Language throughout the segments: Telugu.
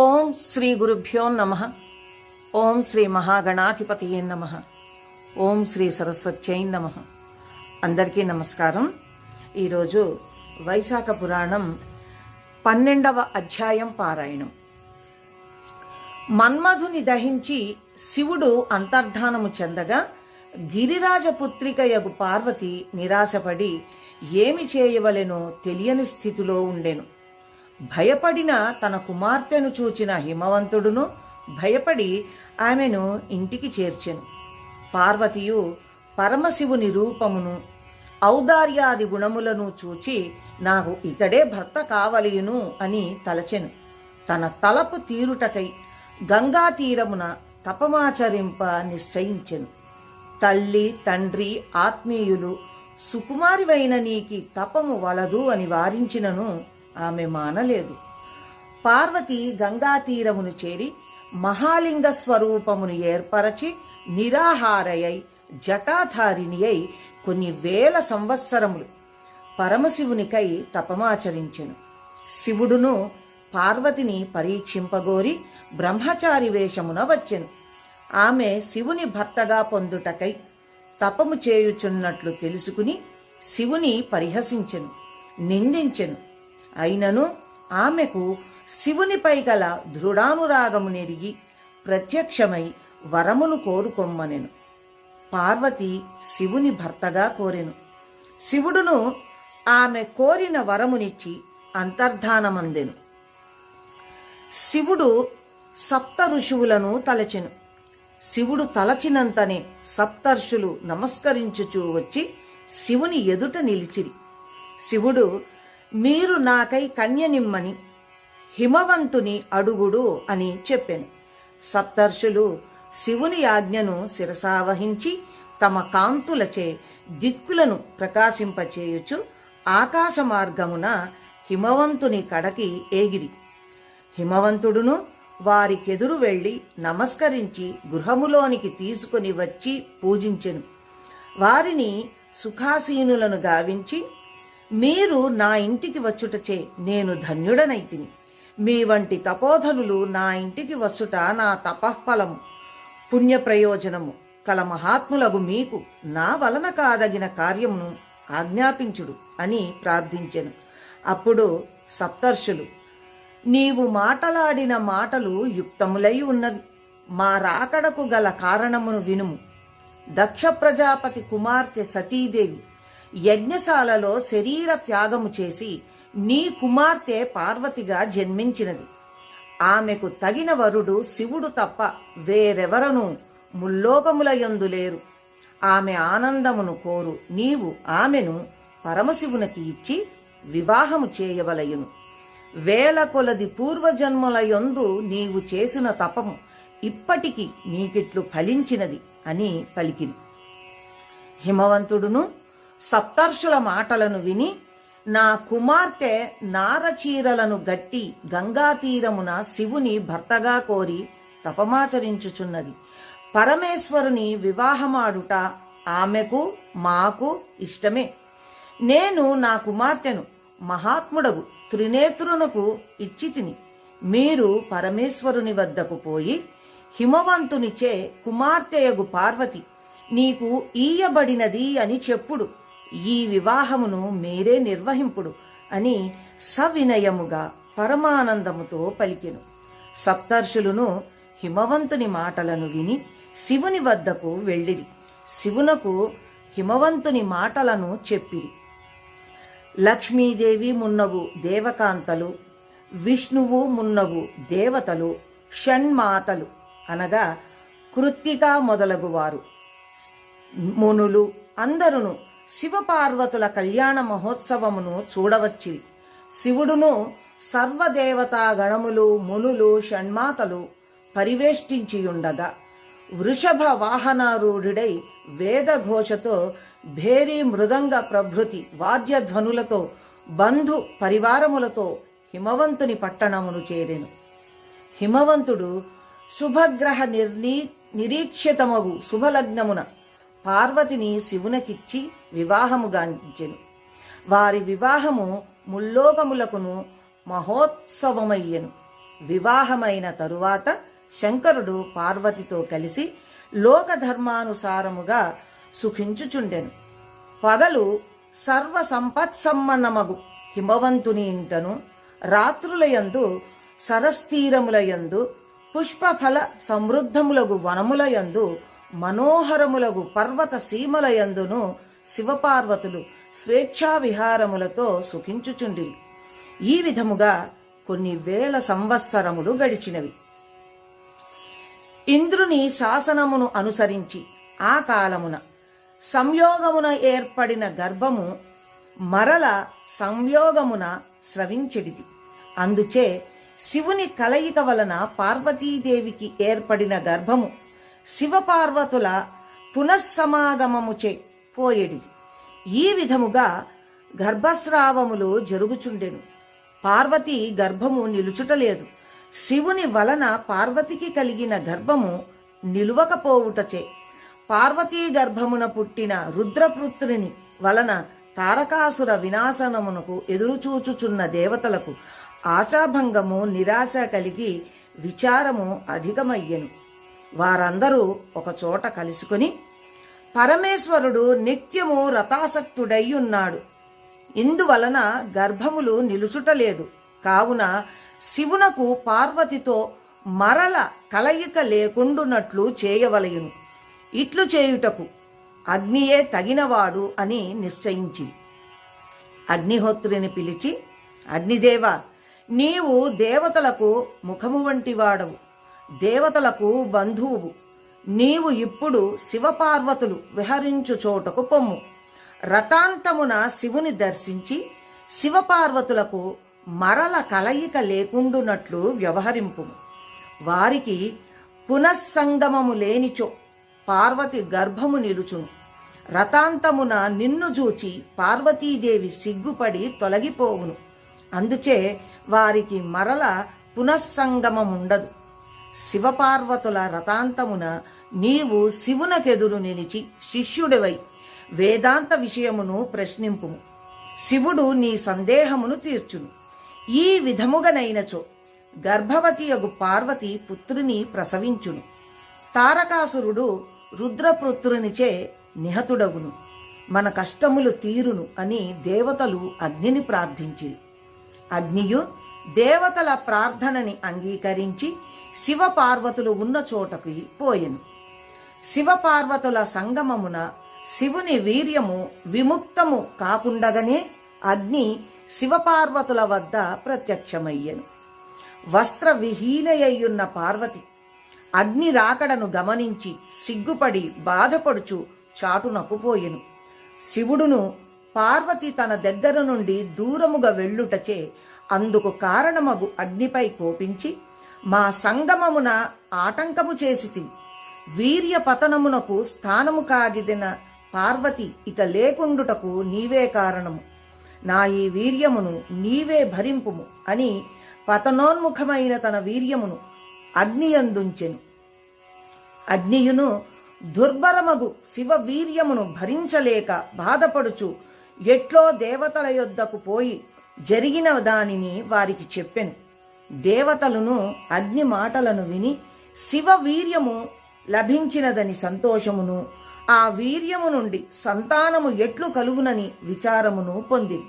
ఓం శ్రీ గురుభ్యో నమ. ఓం శ్రీ మహాగణాధిపతి నమ. ఓం శ్రీ సరస్వత్యై నమ. అందరికీ నమస్కారం. ఈరోజు వైశాఖ పురాణం పన్నెండవ అధ్యాయం పారాయణం. మన్మధుని దహించి శివుడు అంతర్ధానము చెందగా గిరిరాజపుత్రికయగు పార్వతి నిరాశపడి ఏమి చేయవలెనో తెలియని స్థితిలో ఉండెను. భయపడిన తన కుమార్తెను చూచిన హిమవంతుడును భయపడి ఆమెను ఇంటికి చేర్చెను. పార్వతియు పరమశివుని రూపమును ఔదార్యాది గుణములను చూచి నాకు ఇతడే భర్త కావలియును అని తలచెను. తన తలపు తీరుటకై గంగా తీరమున తపమాచరింప నిశ్చయించెను. తల్లి తండ్రి ఆత్మీయులు సుకుమారివైన నీకి తపము వలదు అని వారించినను ఆమె మానలేదు. పార్వతి గంగా తీరమును చేరి మహాలింగ స్వరూపమును ఏర్పరచి నిరాహారయై జటాధారిణి అయి కొన్ని వేల సంవత్సరములు పరమశివునికై తపమాచరించెను. శివుడును పార్వతిని పరీక్షింపగోరి బ్రహ్మచారి వేషమున వచ్చెను. ఆమె శివుని భర్తగా పొందుటకై తపము చేయుచున్నట్లు తెలుసుకుని శివుని పరిహసించెను నిందించెను. అయినను ఆమెకు శివునిపై గల దృఢానురాగము నెరిగి ప్రత్యక్షమై వరమును కోరుకొమ్మనెను. పార్వతి శివుని భర్తగా కోరెను. శివుడును ఆమె కోరిన వరమునిచ్చి అంతర్ధానమందెను. శివుడు సప్త ఋషువులను తలచెను. శివుడు తలచినంతనే సప్తర్షులు నమస్కరించుచూ వచ్చి శివుని ఎదుట నిలిచిరి. శివుడు మీరు నాకై కన్యనిమ్మని హిమవంతుని అడుగుడు అని చెప్పాను. సప్తర్షులు శివుని ఆజ్ఞను శిరసావహించి తమ కాంతులచే దిక్కులను ప్రకాశింపచేయుచు ఆకాశ మార్గమున హిమవంతుని కడకి ఏగిరి. హిమవంతుడును వారికెదురు వెళ్ళి నమస్కరించి గృహములోనికి తీసుకుని వచ్చి పూజించెను. వారిని సుఖాసీనులను గావించి మీరు నా ఇంటికి వచ్చుటచే నేను ధన్యుడనైతిని మీ వంటి తపోధనులు నా ఇంటికి వచ్చుట నా తపఃఫలము. పుణ్య ప్రయోజనము కల మహాత్ములగు మీకు నా వలన కాదగిన కార్యమును ఆజ్ఞాపించుడు అని ప్రార్థించెను. అప్పుడు సప్తర్షులు నీవు మాటలాడిన మాటలు యుక్తములై ఉన్నవి. మా రాకడకు గల కారణమును వినుము. దక్ష ప్రజాపతి కుమార్తె సతీదేవి యజ్ఞశాలలో శరీర త్యాగము చేసి నీ కుమార్తె పార్వతిగా జన్మించినది. ఆమెకు తగిన వరుడు శివుడు తప్ప వేరెవరను ముల్లోకములయందు లేరు. ఆమె ఆనందమును కోరు నీవు ఆమెను పరమశివునికి ఇచ్చి వివాహము చేయవలయును. వేల కొలది పూర్వజన్మల యందు నీవు చేసిన తపము ఇప్పటికి నీకిట్లు ఫలించినది అని పలికింది. హిమవంతుడును సప్తర్షుల మాటలను విని నా కుమార్తె నారచీరలను గట్టి గంగా తీరమున శివుని భర్తగా కోరి తపమాచరించుచున్నది. పరమేశ్వరుని వివాహమాడుట ఆమెకు మాకు ఇష్టమే. నేను నా కుమార్తెను మహాత్ముడగు త్రినేత్రునకు ఇచ్చితిని మీరు పరమేశ్వరుని వద్దకు పోయి హిమవంతునిచే కుమార్తెయగు పార్వతి నీకు ఈయబడినది అని చెప్పుడు. ఈ వివాహమును మీరే నిర్వహింపుడు అని సవినయముగా పరమానందముతో పలికెను. సప్తర్షులును హిమవంతుని మాటలను విని శివుని వద్దకు వెళ్ళిరి. శివునకు హిమవంతుని మాటలను చెప్పిరి. లక్ష్మీదేవి మున్నగు దేవకాంతలు విష్ణువు మున్నగు దేవతలు షణ్మాతలు అనగా కృత్తిక మొదలగువారు. మునులు అందరును శివపార్వతుల కళ్యాణ మహోత్సవమును చూడవచ్చి శివుడును సర్వదేవతా గణములు మునులు షణ్మాతలు పరివేష్టించియుండగా వృషభ వాహనారూఢుడై వేదఘోషతో భేరీ మృదంగ ప్రభృతి వాద్యధ్వనులతో బంధు పరివారములతో హిమవంతుని పట్టణమును చేరెను. హిమవంతుడు శుభగ్రహ నిర్నీ నిరీక్షితమగు శుభలగ్నమున పార్వతిని శివునకిచ్చి వివాహముగాంచెను. వారి వివాహము ముల్లోకములకును మహోత్సవమయ్యెను. వివాహమైన తరువాత శంకరుడు పార్వతితో కలిసి లోక ధర్మానుసారముగా సుఖించుచుండెను. పగలు సర్వ సంపత్సమ్మన్నమగు హిమవంతుని ఇంటను రాత్రులయందు సరస్తీరములయందు పుష్పఫల సమృద్ధములగు వనములయందు మనోహరములగు పర్వత సీమలయందును శివపార్వతులు స్వేచ్ఛా విహారములతో సుఖించుచుండిరి. ఈ విధముగా కొన్ని వేల సంవత్సరములు గడిచినవి. ఇంద్రుని శాసనమును అనుసరించి ఆ కాలమున సంయోగమున ఏర్పడిన గర్భము మరల సంయోగమున స్రవించెడిది. అందుచే శివుని కలయిక వలన పార్వతీదేవికి ఏర్పడిన గర్భము శివపార్వతుల పునఃసమాగమముచే పోయేడిది ఈ విధముగా గర్భస్రావములు జరుగుచుండెను. పార్వతి గర్భము నిలుచుటలేదు. శివుని వలన పార్వతికి కలిగిన గర్భము నిలువకపోవుటచే. పార్వతీ గర్భమున పుట్టిన రుద్రపుత్రుని వలన తారకాసుర వినాశనమునకు ఎదురుచూచుచున్న దేవతలకు ఆశాభంగము నిరాశ కలిగి విచారము అధికమయ్యెను. వారందరూ ఒకచోట కలుసుకుని పరమేశ్వరుడు నిత్యము రథాసక్తుడయ్యున్నాడు. ఇందువలన గర్భములు నిలుచుటలేదు. కావున శివునకు పార్వతితో మరల కలయిక లేకుండునట్లు చేయవలయును. ఇట్లు చేయుటకు అగ్నియే తగినవాడు అని నిశ్చయించి అగ్నిహోత్రుని పిలిచి అగ్నిదేవ నీవు దేవతలకు ముఖము వంటి వాడవు దేవతలకు బంధువు నీవు ఇప్పుడు శివపార్వతులు విహరించు చోటకు పొమ్ము. రథాంతమున శివుని దర్శించి శివపార్వతులకు మరల కలయిక లేకుండునట్లు వ్యవహరింపు. వారికి పునఃసంగమము లేనిచో పార్వతి గర్భము నిలుచును. రథాంతమున నిన్ను చూచి పార్వతీదేవి సిగ్గుపడి తొలగిపోవును. అందుచే వారికి మరల పునఃసంగమముండదు. శివపార్వతుల రథాంతమున నీవు శివునకెదురు నిలిచి శిష్యుడివై వేదాంత విషయమును ప్రశ్నింపుము. శివుడు నీ సందేహమును తీర్చును. ఈ విధముగనైనచో గర్భవతియగు పార్వతి పుత్రుని ప్రసవించును. తారకాసురుడు రుద్రపుత్రునిచే నిహతుడగును. మన కష్టములు తీరును అని దేవతలు అగ్నిని ప్రార్థించి అగ్నియు దేవతల ప్రార్థనని అంగీకరించి శివపార్వతులు ఉన్న చోటకి పోయెను. శివపార్వతుల సంగమమున శివుని వీర్యము విముక్తము కాకుండగనే అగ్ని శివపార్వతుల వద్ద ప్రత్యక్షమయ్యెను. వస్త్రవిహీనయ్యున్న పార్వతి అగ్ని రాకడను గమనించి సిగ్గుపడి బాధపడుచు చాటునకు పోయెను. శివుడును పార్వతి తన దగ్గర నుండి దూరముగా వెళ్ళుటచే అందుకు కారణమగు అగ్నిపై కోపించి మా సంగమమున ఆటంకము చేసితి. వీర్య పతనమునకు స్థానము కాగిదిన పార్వతి ఇట లేకుండుటకు నీవే కారణము. నా ఈ వీర్యమును నీవే భరింపుము అని పతనోన్ముఖమైన తన వీర్యమును అగ్నియందుంచెను. అగ్నియును దుర్భరమగు శివ వీర్యమును భరించలేక బాధపడుచు ఎట్లో దేవతల యొద్దకు పోయి జరిగిన దానిని వారికి చెప్పెను. దేవతలను అగ్ని మాటలను విని శివ వీర్యము లభించినదని సంతోషమును ఆ వీర్యము నుండి సంతానము ఎట్లు కలుగునని విచారమును పొంది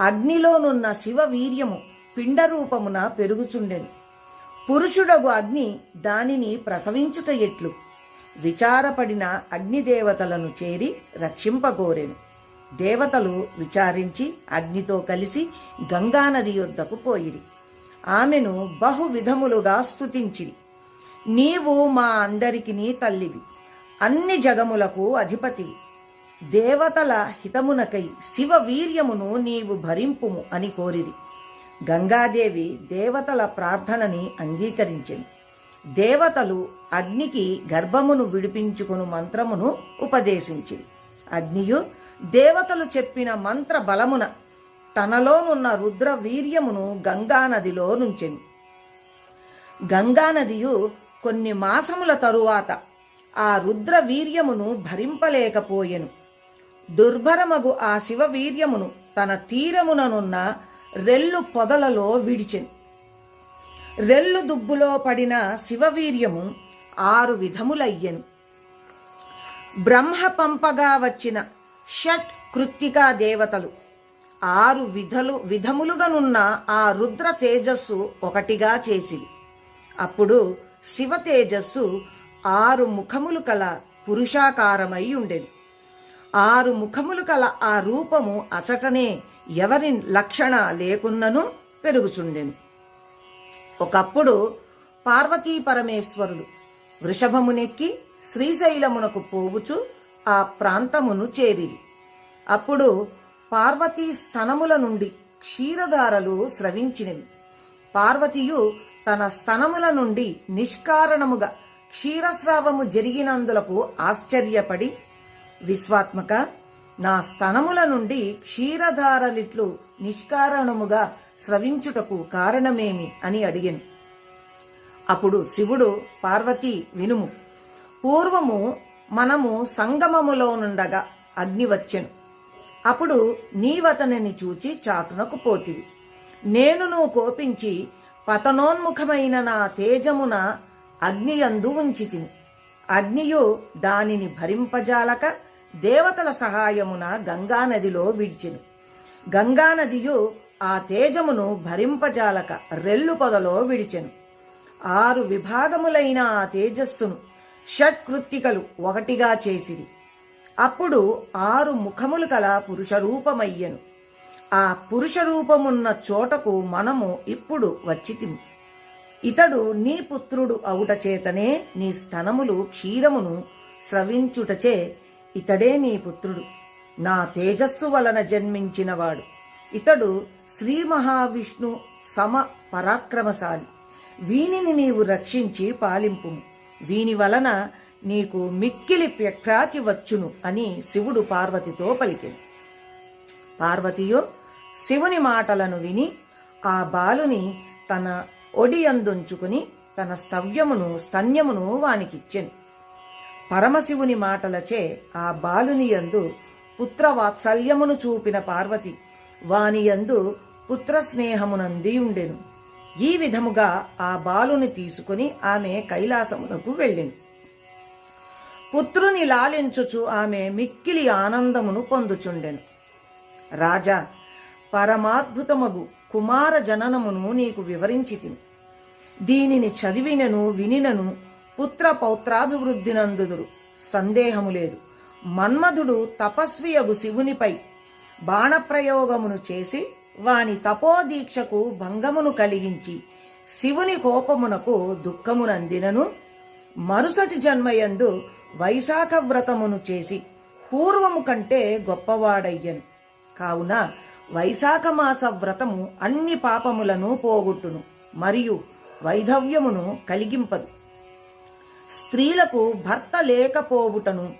అగ్నిలోనున్న శివ వీర్యము పిండరూపమున పెరుగుచుండెను. పురుషుడగు అగ్ని దానిని ప్రసవించుట ఎట్లు? విచారపడిన అగ్నిదేవతలను చేరి రక్షింపగోరెను. దేవతలు విచారించి అగ్నితో కలిసి గంగానది యొద్దకు పోయిరి. ఆమెను బహు విధములుగా స్తుతించిరి. నీవు మా అందరికిని తల్లివి. అన్ని జగములకు అధిపతివి. దేవతల హితమునకై శివ వీర్యమును నీవు భరింపుము అని కోరిరి. గంగాదేవి దేవతల ప్రార్థనని అంగీకరించింది దేవతలు అగ్నికి గర్భమును విడిపించుకును మంత్రమును ఉపదేశించింది అగ్నియు దేవతలు చెప్పిన మంత్ర బలమున తనలోనున్న రుద్ర వీర్యమును గంగానదిలో నుంచెను. గంగానదియు కొన్ని మాసముల తరువాత ఆ రుద్ర వీర్యమును భరింపలేకపోయెను. దుర్భరమగు ఆ శివ వీర్యమును తన తీరముననున్న రెల్లు పొదలలో విడిచెను. రెల్లు దుబ్బులో పడిన శివవీర్యము ఆరు విధములయ్యెను. బ్రహ్మ పంపగా వచ్చిన షట్ కృత్తికా దేవతలు. ఆరు విధలు విధములుగానున్న ఆ రుద్ర తేజస్సు ఒకటిగా చేసిరి. అప్పుడు శివ తేజస్సు ఆరు ముఖములు కల పురుషాకారమై ఉండెను. ఆరు ముఖములు కల ఆ రూపము అచటనే ఎవరి లక్షణ లేకున్నను పెరుగుచుండెను. ఒకప్పుడు పార్వతీ పరమేశ్వరుడు వృషభమునెక్కి శ్రీశైలమునకు పోవుచు ఆ ప్రాంతమును చేరిరి. అప్పుడు పార్వతీ స్తనముల నుండి క్షీరధారలు స్రవించినవి. పార్వతియు తన స్తనముల నుండి నిష్కారణముగా క్షీరస్రావము జరిగినందులకు ఆశ్చర్యపడి విశ్వాత్మక నా స్తనముల నుండి క్షీరధారలిట్లు నిష్కారణముగా స్రవించుటకు కారణమేమి అని అడిగాను. అప్పుడు శివుడు పార్వతి వినుము పూర్వము మనము సంగమములో నుండగా అగ్ని వచ్చెను అప్పుడు నీవతనిని చూచి చాటునకు పోతివి. నేను నువ్వు కోపించి పతనోన్ముఖమైన నా తేజమున అగ్నియందు ఉంచితిని. అగ్నియు దానిని భరింపజాలక దేవతల సహాయమున గంగానదిలో విడిచెను. గంగానదియు ఆ తేజమును భరింపజాలక రెల్లు పొదలో విడిచెను. ఆరు విభాగములైన ఆ తేజస్సును షట్కృత్తికలు ఒకటిగా చేసిరి. అప్పుడు ఆరు ముఖములు కల పురుషరూపమయ్యను. ఆ పురుషరూపమున్న చోటకు మనము ఇప్పుడు వచ్చితిము. ఇతడు నీ పుత్రుడు అవుట చేతనే నీ స్తనములు క్షీరమును స్రవించుటచే ఇతడే నీ పుత్రుడు. నా తేజస్సు వలన జన్మించినవాడు. ఇతడు శ్రీ మహావిష్ణు సమ పరాక్రమశాలి. వీనిని నీవు రక్షించి పాలింపు వీని వలన నీకు మిక్కిలి ప్రఖ్యాతి వచ్చును అని శివుడు పార్వతితో పలికెను. పార్వతియు శివుని మాటలను విని ఆ బాలుని తన ఒడియందుంచుకుని తన స్తవ్యమును స్తన్యమును వానికిచ్చెను. పరమశివుని మాటలచే ఆ బాలుని యందు పుత్రవాత్సల్యమును చూపిన పార్వతి వాని యందు పుత్ర ఉండెను. ఈ విధముగా ఆ బాలుని తీసుకుని ఆమె కైలాసమునకు వెళ్ళింది పుత్రుని లాలించుచు ఆమె మిక్కిలి ఆనందమును పొందుచుండెను. రాజా పరమాద్భుతమగు కుమార జననమును నీకు వివరించి దీనిని చదివినను వినినను పుత్ర పౌత్రాభివృద్ధినందుదురు. సందేహము లేదు. మన్మధుడు తపస్వియగు శివునిపై బాణప్రయోగమును చేసి వాని తపోదీక్షకు భంగమును కలిగించి శివుని కోపమునకు దుఃఖమునందినను. మరుసటి జన్మయందు వైశాఖ వ్రతమును చేసి పూర్వము కంటే గొప్పవాడయ్యను. కావున వైశాఖ మాస వ్రతము అన్ని పాపములను పోగొట్టును మరియు వైధవ్యమును కలిగింపదు. స్త్రీలకు భర్త లేకపోవుటను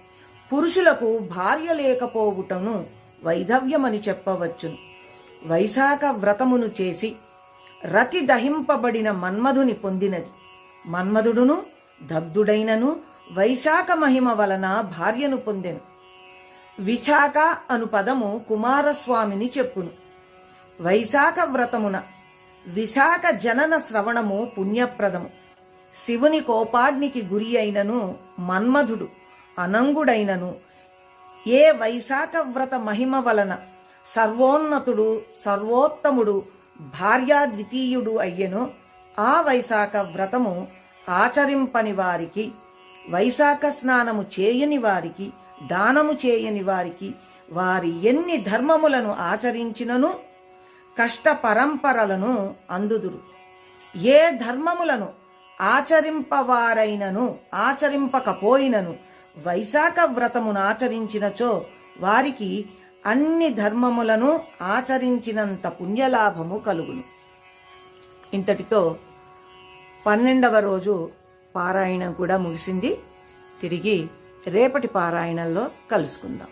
పురుషులకు భార్య లేకపోవుటను వైధవ్యమని చెప్పవచ్చును. వైశాఖ వ్రతమును చేసి రతి దహింపబడిన మన్మధుని పొందినది. మన్మధుడును దగ్ధుడైనను వైశాఖ మహిమ వలన భార్యను పొందెను. విశాఖ అను పదము కుమారస్వామిని చెప్పును. వైశాఖ వ్రతమున విశాఖ జనన శ్రవణము పుణ్యప్రదము. శివుని కోపాగ్నికి గురి అయినను మన్మధుడు అనంగుడైనను. ఏ వైశాఖ వ్రత మహిమ వలన సర్వోన్నతుడు సర్వోత్తముడు భార్యాద్వితీయుడు అయ్యెను ఆ వైశాఖ వ్రతము ఆచరింపని వారికి వైశాఖ స్నానము చేయని వారికి దానము చేయని వారికి వారి ఎన్ని ధర్మములను ఆచరించినను కష్ట పరంపరలను అందుదురు. ఏ ధర్మములను ఆచరింపవారైనను ఆచరింపకపోయినను వైశాఖ వ్రతమును ఆచరించినచో వారికి అన్ని ధర్మములను ఆచరించినంత పుణ్యలాభము కలుగును. ఇంతటితో పన్నెండవ రోజు పారాయణం కూడా ముగిసింది. తిరిగి రేపటి పారాయణంలో కలుసుకుందాం.